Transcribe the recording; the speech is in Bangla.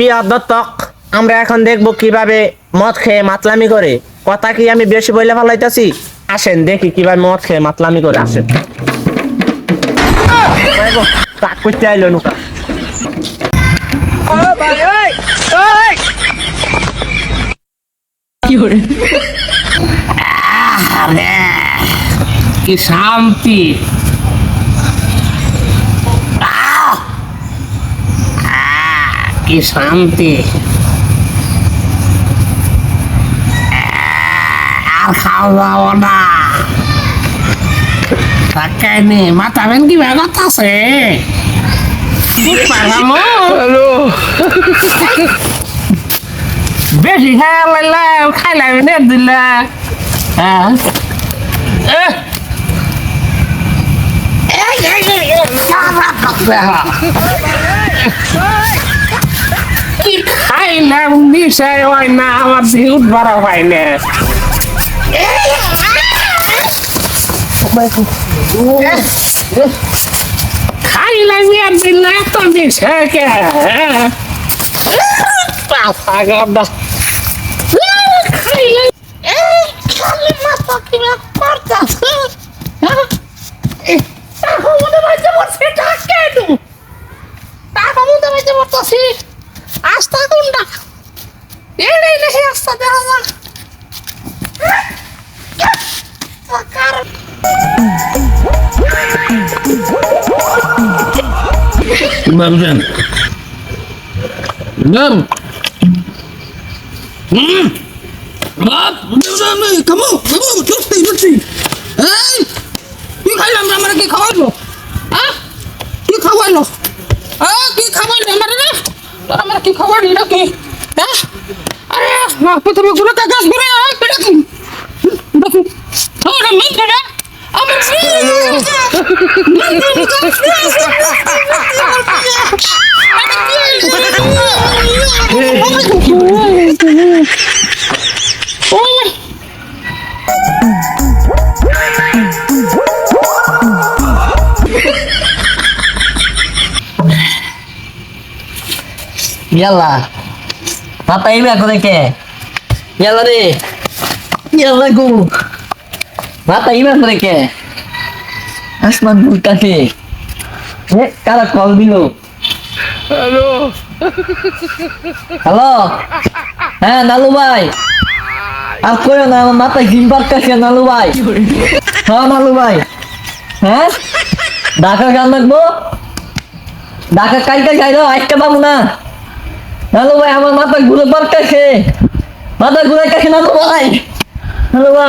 প্রিয় দত্তক আমরা এখন দেখব কীভাবে মদ খেয়ে মাতলামি করে। কথা কি আমি বেশি বলে ফেলাইতেছি? আসেন, দেখি কীভাবে মদ খেয়ে মাতলামি করে। আসেন। তাক করতে আইলো নুকা। কি শান্তি। কি শান্তি আর খাওয়া যাব না তাকে নে মাতাবেন কি আছে পারামো বেশি খাই লাইলা খাইলাম নে দিলা হ্যাঁ Eh. কি খাইলাম নিশায় হয় না, আমার জিহুদ বাড়া হয় না। খাইলাম আর দিলে তো নিশায় কে? পাতা এটাই নাকি আস্তা দেখা যাক। কারণ ভাবছেন বাপ খাব খাব সত্যি সত্যি এই, কি খাইলাম আমার কি খাওয়াইলো? হ্যাঁ কি খাওয়াইলো? হ্যাঁ কি খাওয়াইলো আমার রে? আমার কি খাওয়াইলো কি? প্রথমে গুলো কাগজ করে আয় পেটা কি দেখি তোরা ইয়াল্লা রে ইয়াল্লা গো মাথা করে কে আসমান বুলকাতে এ কারা কল দিল হ্যালো হ্যালো হ্যাঁ নালু ভাই আর কইও না আমার মাথায় জিম পারতেছে নালু ভাই হ্যাঁ নালু ভাই হ্যাঁ ঢাকা গান লাগবো ঢাকা কালকে যাইলো আজকে পাবো না নালু ভাই আমার মাথা ঘুরে পারতেছে মাথা ঘুরে কাছে নালু ভাই। নালু ভাই।